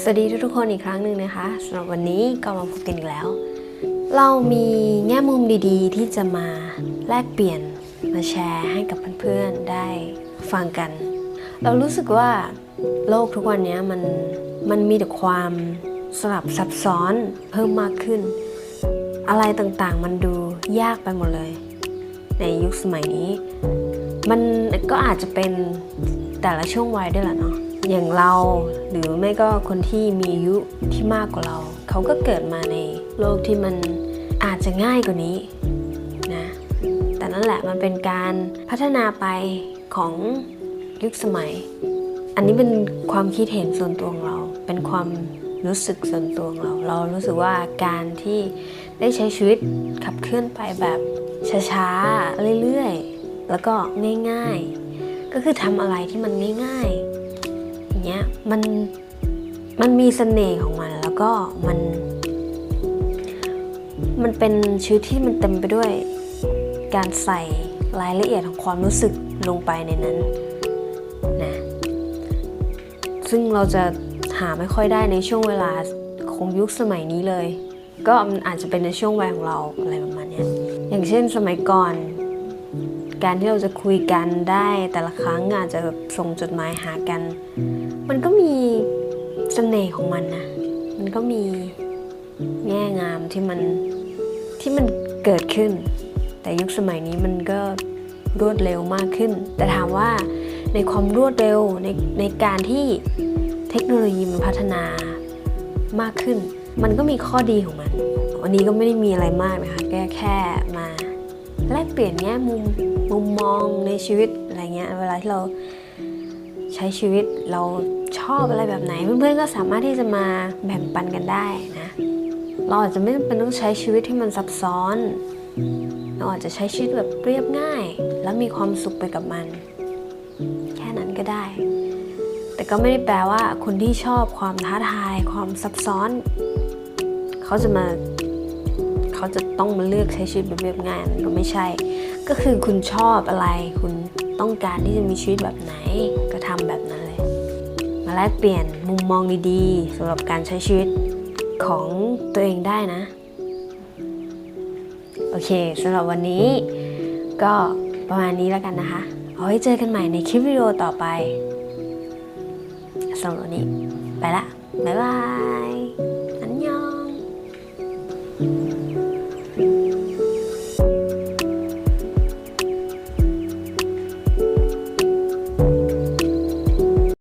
สวัสดีทุกๆคนอีกครั้งหนึ่งนะคะสำหรับวันนี้ก็มาพบกันอีกแล้ว เรามีแง่มุมดีๆ ที่จะมาแลกเปลี่ยนมาแชร์ให้กับเพื่อนๆได้ฟังกัน เรารู้สึกว่าโลกทุกวันนี้มันมันมีแต่ความสลับซับซ้อนเพิ่มมากขึ้น อะไรต่างๆมันดูยากไปหมดเลย ในยุคสมัยนี้ มันก็อาจจะเป็นแต่ละช่วงวัยด้วยแหละเนาะ อย่างเราหรือไม่ก็คนที่มีอายุที่มากกว่าเรา เขาก็เกิดมาในโลกที่มันอาจจะง่ายกว่านี้นะแต่นั่นแหละมันเป็นการพัฒนาไปของยุคสมัย อันนี้เป็นความคิดเห็นส่วนตัวของเรา เป็นความรู้สึกส่วนตัวของเรา เรารู้สึกว่าการที่ได้ใช้ชีวิตขับเคลื่อนไปแบบช้าๆเรื่อยๆ แล้วก็ง่ายๆ ก็คือทำอะไรที่มันง่าย ๆ เงี้ยมันมันมีเสน่ห์ของมันแล้วก็มัน มันเป็นชีวิตที่มันเต็มไปด้วยการใส่รายละเอียดของความรู้สึกลงไปในนั้นนะซึ่งเราจะหาไม่ค่อยได้ในช่วงเวลาของยุคสมัยนี้เลย ก็มันอาจจะเป็นในช่วงวัยของเราอะไรประมาณนี้อย่างเช่นสมัยก่อน การที่เราจะคุยกันได้แต่ละครั้งอาจจะแบบส่งจดหมายหากัน มันก็มีเสน่ห์ของมันนะ มันก็มีแง่งามที่มันที่มันเกิดขึ้น แต่ยุคสมัยนี้มันก็รวดเร็วมากขึ้น แต่ถามว่าในความรวดเร็วในในการที่เทคโนโลยีมันพัฒนามากขึ้น มันก็มีข้อดีของมัน วันนี้ก็ไม่ได้มีอะไรมากนะคะแค่แค่มาแลกเปลี่ยนแง่มุม มุมมองในชีวิตอะไรเงี้ยเวลาที่เราใช้ชีวิตเราชอบอะไรแบบไหน เพื่อนๆก็สามารถที่จะมาแบ่งปันกันได้นะเราอาจจะไม่จำเป็นต้องใช้ชีวิตที่มันซับซ้อน เราอาจจะใช้ชีวิตแบบเรียบง่าย แล้วมีความสุขไปกับมัน แค่นั้นก็ได้ แต่ก็ไม่ได้แปลว่าคนที่ชอบความท้าทาย ความซับซ้อน เขาจะมา เขาจะต้องมาเลือกใช้ชีวิตแบบเรียบง่ายมันก็ไม่ใช่ ก็คือคุณชอบอะไร คุณต้องการที่จะมีชีวิตแบบไหน ก็ทำแบบนั้นเลย มาแลกเปลี่ยนมุมมองดีๆสำหรับการใช้ชีวิตของตัวเองได้นะ โอเคสำหรับวันนี้ ก็ประมาณนี้แล้วกันนะคะ เอาไว้เจอกันใหม่ในคลิปวิดีโอต่อไปสำหรับวันนี้ ไปละ บ๊ายบาย